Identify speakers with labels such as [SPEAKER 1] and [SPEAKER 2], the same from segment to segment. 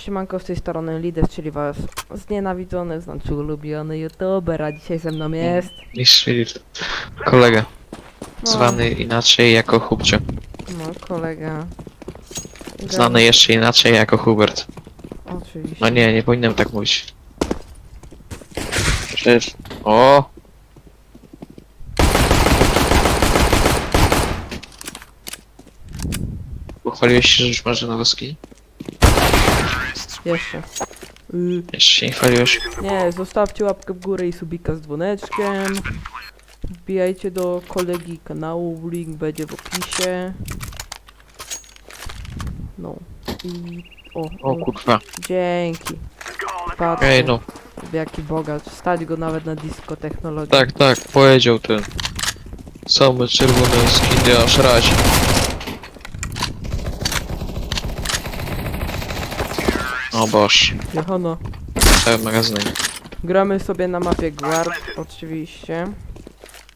[SPEAKER 1] siemanko z tej strony Lider, czyli was znienawidzony, znaczy ulubiony youtuber, a dzisiaj ze mną jest...
[SPEAKER 2] Niż kolega,
[SPEAKER 1] No,
[SPEAKER 2] zwany inaczej jako Hubcio.
[SPEAKER 1] No, kolega.
[SPEAKER 2] Znany jeszcze inaczej jako Hubert.
[SPEAKER 1] Oczywiście.
[SPEAKER 2] No nie, nie powinienem tak mówić. Przecież... O! Pochwaliłeś się, że już masz nowe skin?
[SPEAKER 1] Jeszcze. Y,
[SPEAKER 2] Jeszcze się nie chwaliłeś.
[SPEAKER 1] nie, zostawcie łapkę w górę i subika z dzwoneczkiem. Wbijajcie do kolegi kanału, link będzie w opisie. No. I... O,
[SPEAKER 2] O kurwa.
[SPEAKER 1] dzięki. Patrzcie,
[SPEAKER 2] Ej no,
[SPEAKER 1] jaki bogacz. Stać go nawet na disco technologii.
[SPEAKER 2] tak, tak, powiedział ten. Same czerwone skiny aż razi. O boż,
[SPEAKER 1] Johono.
[SPEAKER 2] cały magazynek.
[SPEAKER 1] Gramy sobie na mapie Guard, oczywiście.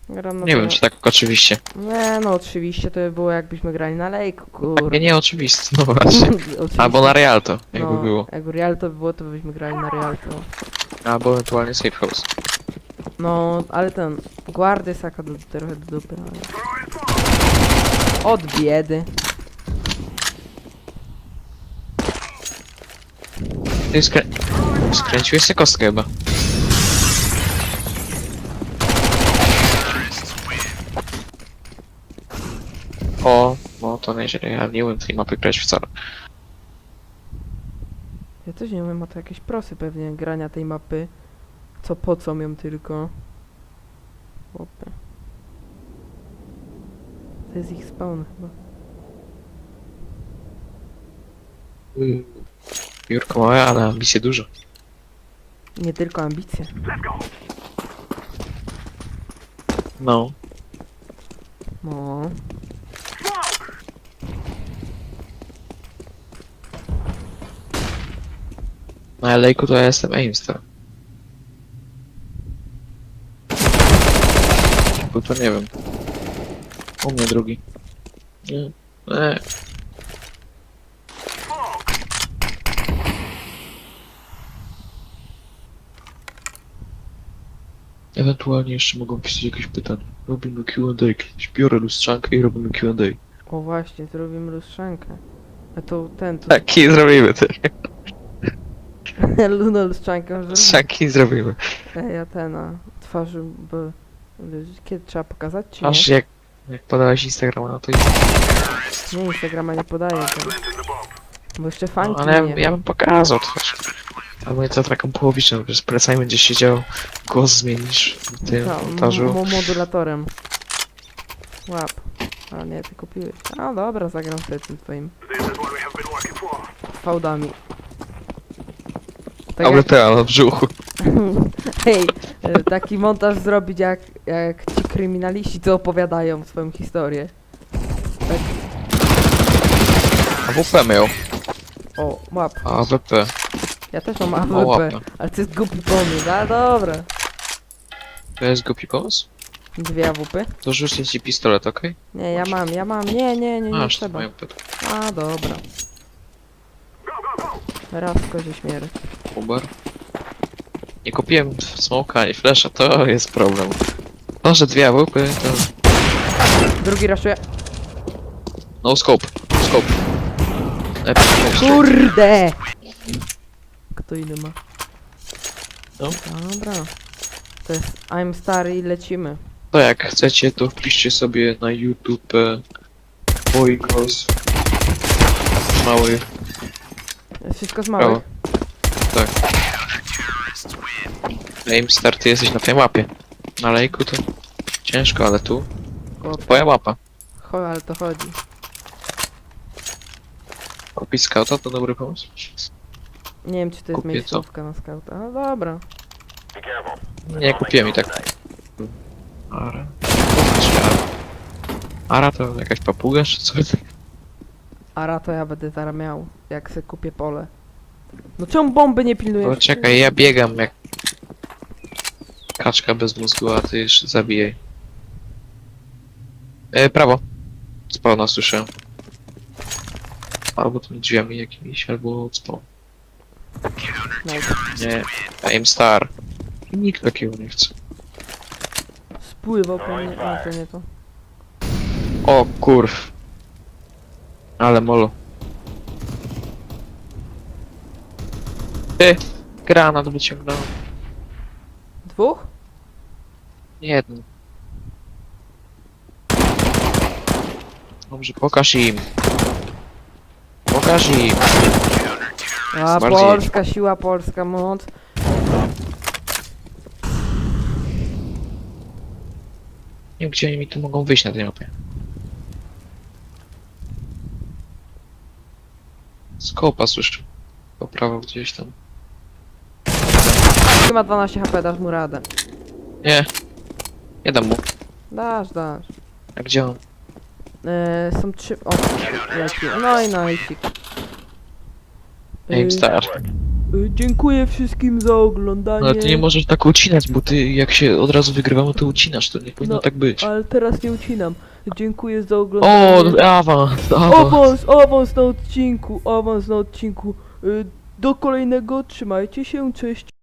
[SPEAKER 1] Gram na
[SPEAKER 2] Nie wiem, czy tak oczywiście.
[SPEAKER 1] Nie, no oczywiście to by było jakbyśmy grali na lejku, kur...
[SPEAKER 2] Nie, nie oczywiste, no właśnie.
[SPEAKER 1] Oczywiście.
[SPEAKER 2] Albo na Realto, jakby
[SPEAKER 1] no,
[SPEAKER 2] było.
[SPEAKER 1] Jakby Real to by było, to byśmy grali na Real to.
[SPEAKER 2] Albo ewentualnie Safe House.
[SPEAKER 1] No, ale ten... Guard jest jaka do, trochę do dupy, ale... Od biedy.
[SPEAKER 2] Ty skrę... skręciłeś sobie kostkę chyba. O, no to nieźle, ja nie umiem tej mapy grać wcale.
[SPEAKER 1] Ja też nie wiem, ma to jakieś prosy pewnie grania tej mapy. Co po co ją tylko. Chłopie. To jest ich spawn chyba.
[SPEAKER 2] Biurko małe, ale ambicje dużo.
[SPEAKER 1] Nie tylko ambicje.
[SPEAKER 2] No.
[SPEAKER 1] No.
[SPEAKER 2] Na lejku to ja jestem aimster. Bo to nie wiem. U mnie drugi. Nie. Nie. Ewentualnie jeszcze mogą pisać jakieś pytania. Robimy Q&A. kiedyś. Biorę lustrzankę i robimy Q&A.
[SPEAKER 1] O właśnie, zrobimy lustrzankę. A to ten, to
[SPEAKER 2] Tak, i zrobimy też.
[SPEAKER 1] Luna lustrzankę zrobimy.
[SPEAKER 2] Lustrzanki zrobimy.
[SPEAKER 1] Ej, a ten, a twarzy, bo... Kiedy trzeba pokazać, czy
[SPEAKER 2] Aż jak, jak podałeś Instagrama, no to i...
[SPEAKER 1] Nie, Instagrama nie podaję tego. Bo jeszcze
[SPEAKER 2] No,
[SPEAKER 1] fanki
[SPEAKER 2] ale
[SPEAKER 1] nie
[SPEAKER 2] ja, ja bym pokazał twarz. Albo to taką połowiczną, że z plecami będzie siedział, głos zmienisz w tym montażu.
[SPEAKER 1] mo- modulatorem. Łap. A nie, ty kupiłeś. A dobra, zagram sobie tym twoim. Fałdami. Tak jak,
[SPEAKER 2] AWP na brzuchu.
[SPEAKER 1] hej, e, taki montaż zrobić jak, jak ci kryminaliści, co opowiadają swoją historię. Tak,
[SPEAKER 2] AWP miał.
[SPEAKER 1] o, łap.
[SPEAKER 2] AWP.
[SPEAKER 1] Ja też mam AWP,
[SPEAKER 2] łapę.
[SPEAKER 1] ale to jest głupi pomysł, a dobra.
[SPEAKER 2] To jest głupi pomysł?
[SPEAKER 1] Dwie AWP?
[SPEAKER 2] To rzucę ci pistolet, okej?
[SPEAKER 1] Nie, ja mam, ja mam, nie, nie, nie, nie
[SPEAKER 2] Masz
[SPEAKER 1] trzeba.
[SPEAKER 2] moją.
[SPEAKER 1] A, dobra. Raz kozie śmierć.
[SPEAKER 2] Uber. Nie kupiłem smoka ani flasha, to jest problem. To, że dwie AWP, to...
[SPEAKER 1] Drugi raszuje.
[SPEAKER 2] No scope. Scope. Lepiej jeszcze.
[SPEAKER 1] Kurde! Kto inny ma?
[SPEAKER 2] No.
[SPEAKER 1] Dobra. To jest I'm stary i lecimy.
[SPEAKER 2] To jak chcecie, to wpiszcie sobie na YouTube e, Boykos mały
[SPEAKER 1] Wszystko z
[SPEAKER 2] prawo.
[SPEAKER 1] małych.
[SPEAKER 2] Tak. Aim start, ty jesteś na tej mapie. Na lejku to ciężko, ale tu
[SPEAKER 1] O,
[SPEAKER 2] twoja mapa.
[SPEAKER 1] cho, ale to chodzi.
[SPEAKER 2] Kupić scouta to dobry pomysł.
[SPEAKER 1] Nie wiem, czy to jest
[SPEAKER 2] Kupię
[SPEAKER 1] miejscówka na skauta. No dobra.
[SPEAKER 2] Nie kupiłem i tak. Ara. Ara to jakaś papuga czy coś?
[SPEAKER 1] Ara to ja będę zaraz miał, jak se kupię pole. No czemu bomby nie pilnujesz?
[SPEAKER 2] No czekaj, ja biegam jak kaczka bez mózgu, a ty jeszcze zabijaj. E, prawo. Spawna słyszę. Albo tymi drzwiami jakimiś, albo od spawn.
[SPEAKER 1] Nice.
[SPEAKER 2] Nie, aim star. Nikt takiego nie chce.
[SPEAKER 1] Spływał po mnie. A, to nie to.
[SPEAKER 2] O kurw. Ale molo. Ty, granat wyciągnąłem.
[SPEAKER 1] Dwóch?
[SPEAKER 2] Jeden. Dobrze, pokaż im. Pokaż im.
[SPEAKER 1] A,
[SPEAKER 2] Bardziej.
[SPEAKER 1] polska siła, polska moc.
[SPEAKER 2] Nie wiem, gdzie oni mi tu mogą wyjść na tej mapie. Skopa słyszę. Po prawo gdzieś tam.
[SPEAKER 1] Ma 12 HP, dasz mu radę.
[SPEAKER 2] Nie. Nie dam mu.
[SPEAKER 1] Dasz, dasz.
[SPEAKER 2] A gdzie on?
[SPEAKER 1] E, są trzy... O, leci. No i najsik.
[SPEAKER 2] Aim
[SPEAKER 1] Y, y, Dziękuję wszystkim za oglądanie.
[SPEAKER 2] No ale ty nie możesz tak ucinać, bo ty jak się od razu wygrywamy, to ucinasz. To nie powinno
[SPEAKER 1] No,
[SPEAKER 2] tak być.
[SPEAKER 1] Ale teraz nie ucinam. Dziękuję za oglądanie.
[SPEAKER 2] O, awans, awans.
[SPEAKER 1] Awans, awans na odcinku, awans na odcinku. Y, Do kolejnego, trzymajcie się, cześć.